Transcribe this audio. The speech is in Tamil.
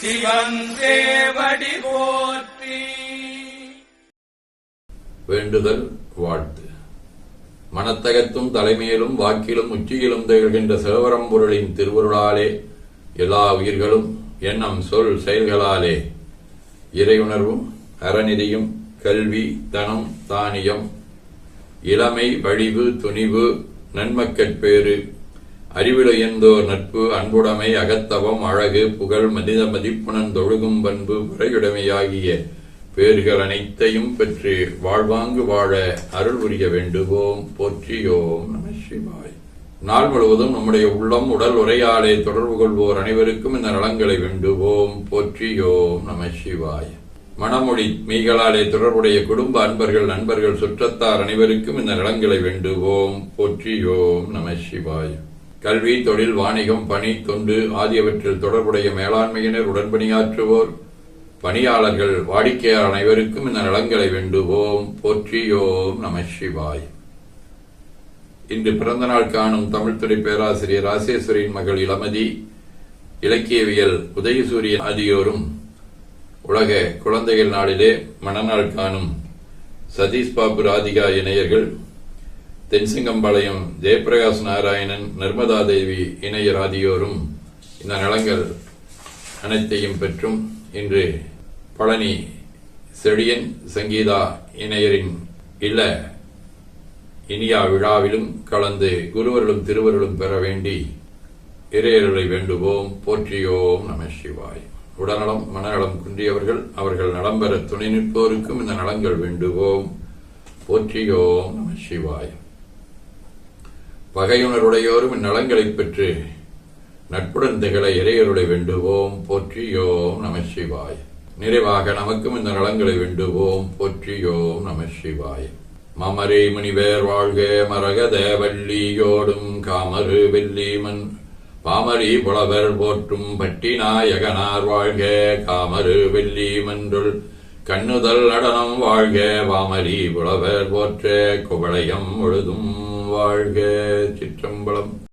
சிவன் போற்றி. வேண்டுதல் வாழ்த்து. மனத்தகத்தும் தலைமையிலும் வாக்கிலும் உச்சியிலும் திகழ்கின்ற சிவபரம்பொருளின் திருவருளாலே எல்லா உயிர்களும் எண்ணம் சொல் செயல்களாலே இறையுணர்வும் அறநிதியும் கல்வி தனம் தானியம் இளமை வழிவு துணிவு நன்மக்கட்பேறு அறிவிலையந்தோர் நட்பு அன்புடைமை அகத்தவம் அழகு புகழ் மனித மதிப்புணன் தொழுகும் பண்பு முறையுடைமையாகிய பேர்கள் அனைத்தையும் பெற்று வாழ்வாங்கு வாழ அருள் புரிய வேண்டுவோம். போற்றியோம் நம சிவாய். நாள் முழுவதும் நம்முடைய உள்ளம் உடல் உரையாடை தொடர்பு கொள்வோர் அனைவருக்கும் இந்த நலங்களை வேண்டுவோம். போற்றியோம் நம சிவாய். மணமொழி மெய்களாலே தொடர்புடைய குடும்ப அன்பர்கள் நண்பர்கள் சுற்றத்தார் அனைவருக்கும் இந்த நலங்களை வேண்டுவோம். போற்றியோம் நம சிவாய். கல்வி தொழில் வாணிகம் பணி தொண்டு ஆகியவற்றில் தொடர்புடைய மேலாண்மையினர் உடன்பணியாற்றுவோர். பணியாளர்கள் வாடிக்கையாளர் அனைவருக்கும் இந்த நலங்களை வேண்டுவோம். போற்றியோம் நம சிவாய். இன்று பிறந்த நாள் காணும் தமிழ்துறை பேராசிரியர் ராசேஸ்வரியின் மகள் இளமதி இலக்கியவியல் உதயசூரியன் ஆகியோரும் உலக குழந்தைகள் நாளிலே மணநாள் காணும் சதீஷ் பாபு ராதிகா இணையர்கள் தென்சிங்கம்பாளையம் ஜெயபிரகாஷ் நாராயணன் நர்மதா தேவி இணையர் ஆகியோரும் இந்த நலங்கள் அனைத்தையும் பெற்றும் இன்று பழனி செழியன் சங்கீதா இணையரின் இல்ல இனியா விழாவிலும் கலந்து குருவர்களும் திருவருளும் பெற வேண்டி இறையர்களை வேண்டுவோம் போற்றியோம் நம சிவாய். உடல்நலம் மனநலம் குன்றியவர்கள் அவர்கள் நலம் பெற துணை நிற்போருக்கும் இந்த நலங்கள் வேண்டுவோம் போற்றியோம் நம சிவாய். பகையுணருடையோரும் இந்நலங்களைப் பெற்று நட்புடன் திகழ இறையருளை வேண்டுவோம் போற்றியோம் நம சிவாய. நிறைவாக நமக்கும் இந்த நலங்களை வேண்டுவோம் போற்றியோம் நம சிவாய. மமரே முனிவேர் வாழ்க மரகத வள்ளியோடும் காமரு வெள்ளிமன். பாமரி புலவர் போற்றும் பட்டிநாயகனார் வாழ்க காமரு வெள்ளி மன்றுள் கண்ணுதல் நடனம் வாழ்க வாமரி புலவர் போற்ற குவளையம் முழுதும் வாழ்க சிற்றம்பலம்.